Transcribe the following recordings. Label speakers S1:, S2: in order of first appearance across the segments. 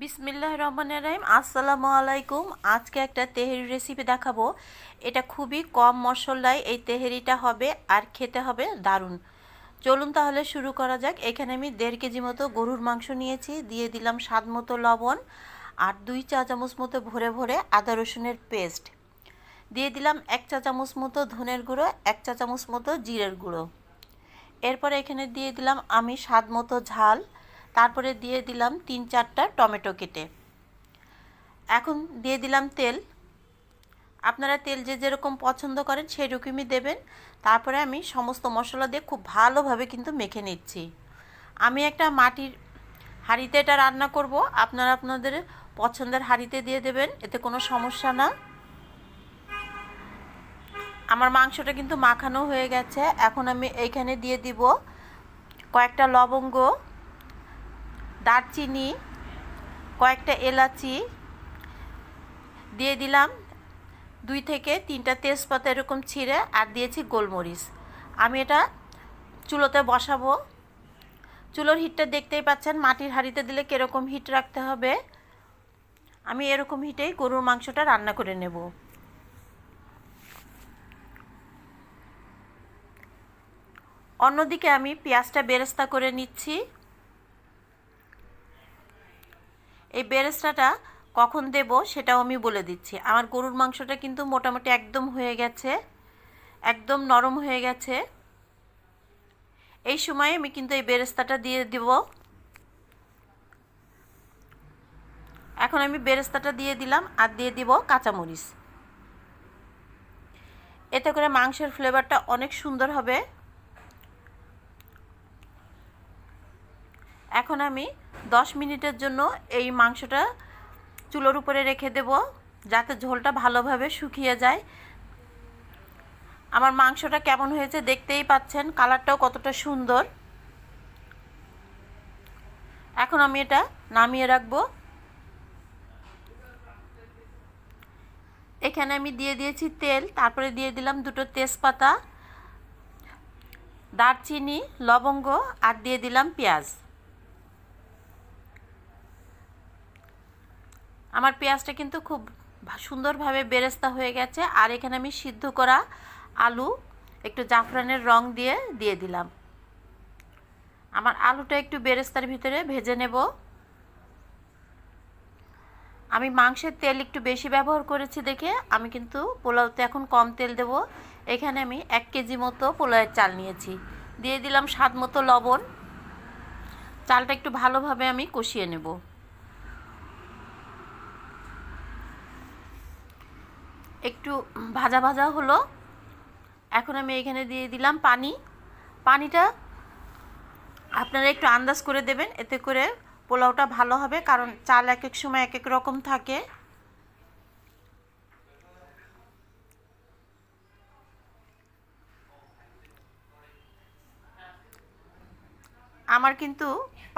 S1: বিসমিল্লাহ রহমানের রহিম। আসসালামু আলাইকুম আজকে একটা তেহেরি রেসিপি দেখাবো। এটা খুবই কম মশলায় এই তেহেরিটা হবে আর খেতে হবে দারুণ। চলুন তাহলে শুরু করা যাক। এখানে আমি দেড় কেজি মতো গরুর মাংস নিয়েছি। দিয়ে দিলাম স্বাদ মতো লবণ আর দুই চা চামচ মতো ভরে ভরে আদা রসুনের পেস্ট। দিয়ে দিলাম এক চা চামচ মতো ধনের গুঁড়ো, এক চা চামচ মতো জিরের গুঁড়ো। এরপরে এখানে দিয়ে দিলাম আমি স্বাদ মতো ঝাল তারপরে দিয়ে দিলাম তিন চারটা টমেটো কেটে। এখন দিয়ে দিলাম তেল। আপনারা তেল যে যেরকম পছন্দ করেন সেই রকমই দেবেন। তারপরে আমি সমস্ত মশলা দিয়ে খুব ভালোভাবে কিন্তু মেখে নিচ্ছি। আমি একটা মাটির হাঁড়িতে এটা রান্না করব। আপনারা আপনাদের পছন্দের হাঁড়িতে দিয়ে দেবেন, এতে কোনো সমস্যা না। আমার মাংসটা কিন্তু মাখানো হয়ে গেছে। এখন আমি এইখানে দিয়ে দিব কয়েকটা লবঙ্গ। দারচিনি, কয়েকটা এলাচি দিয়ে দিলাম, দুই থেকে তিনটা তেজপাতা এরকম ছিঁড়ে, আর দিয়েছি গোলমরিচ। আমি এটা চুলোতে বসাবো। চুলোর হিটটা দেখতেই পাচ্ছেন, মাটির হাঁড়িতে দিলে কীরকম হিট রাখতে হবে। আমি এরকম হিটেই গরুর মাংসটা রান্না করে নেব। অন্যদিকে আমি পেঁয়াজটা বেরেস্তা করে নিচ্ছি। এই বেরেস্তাটা কখন দেব সেটাও আমি বলে দিচ্ছি। আমার গরুর মাংসটা কিন্তু মোটামুটি একদম হয়ে গেছে, একদম নরম হয়ে গেছে। এই সময় আমি কিন্তু এই বেরেস্তাটা দিয়ে দেব। এখন আমি বেরেস্তাটা দিয়ে দিলাম আর দিয়ে দিব কাঁচামরিচ। এতে করে মাংসের ফ্লেভারটা অনেক সুন্দর হবে। এখন আমি দশ মিনিটের জন্য এই মাংসটা চুলোর উপরে রেখে দেব, যাতে ঝোলটা ভালোভাবে শুকিয়ে যায়। আমার মাংসটা কেমন হয়েছে দেখতেই পাচ্ছেন, কালারটাও কতটা সুন্দর। এখন আমি এটা নামিয়ে রাখব। এখানে আমি দিয়ে দিয়েছি তেল, তারপরে দিয়ে দিলাম দুটো তেজপাতা, দারচিনি, লবঙ্গ, আর দিয়ে দিলাম পেঁয়াজ। আমার পেঁয়াজটা কিন্তু খুব সুন্দরভাবে বেরেস্তা হয়ে গেছে, আর এখানে আমি সিদ্ধ করা আলু একটু জাফরানের রং দিয়ে দিয়ে দিলাম। আমার আলুটা একটু বেরেস্তার ভিতরে ভেজে নেব। আমি মাংসের তেল একটু বেশি ব্যবহার করেছি দেখে, আমি কিন্তু পোলাওতে এখন কম তেল দেব। এখানে আমি এক কেজি মতো পোলাওয়ের চাল নিয়েছি। দিয়ে দিলাম স্বাদ মতো লবণ। চালটা একটু ভালোভাবে আমি কষিয়ে নেব। একটু ভাজা ভাজা হলো। এখন আমি এখানে দিয়ে দিলাম পানি। পানিটা আপনারা একটু আন্দাজ করে দেবেন, এতে করে পোলাওটা ভালো হবে, কারণ চাল এক এক সময় এক এক রকম থাকে। আমার কিন্তু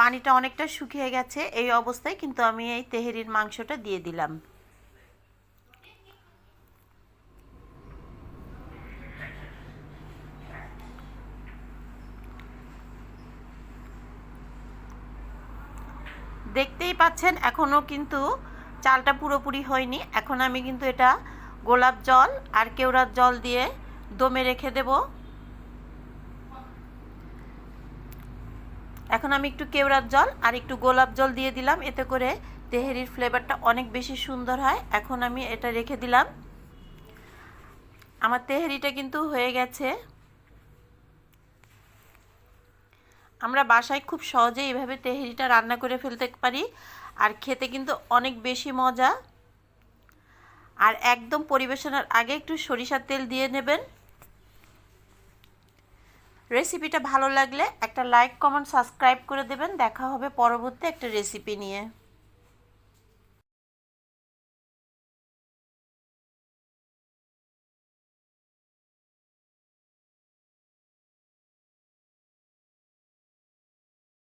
S1: পানিটা অনেকটা শুকিয়ে গেছে, এই অবস্থায় কিন্তু আমি এই তেহেরির মাংসটা দিয়ে দিলাম। দেখতেই পাচ্ছেন এখনও কিন্তু চালটা পুরোপুরি হয়নি। এখন আমি কিন্তু এটা গোলাপ জল আর কেওড়ার জল দিয়ে দমে রেখে দেব। এখন আমি একটু কেওড়ার জল আর একটু গোলাপ জল দিয়ে দিলাম, এতে করে তেহেরির ফ্লেভারটা অনেক বেশি সুন্দর হয়। এখন আমি এটা রেখে দিলাম। আমার তেহেরিটা কিন্তু হয়ে গেছে। আমরা বাসায় খুব সহজে এভাবে তেহেরিটা রান্না করে ফেলতে পারি, আর খেতে কিন্তু অনেক বেশি মজা। আর একদম পরিবেশনের আগে একটু সরিষার তেল দিয়ে নেবেন। রেসিপিটা ভালো লাগলে একটা লাইক, কমেন্ট, সাবস্ক্রাইব করে দেবেন। দেখা হবে পরবর্তী একটা রেসিপি নিয়ে।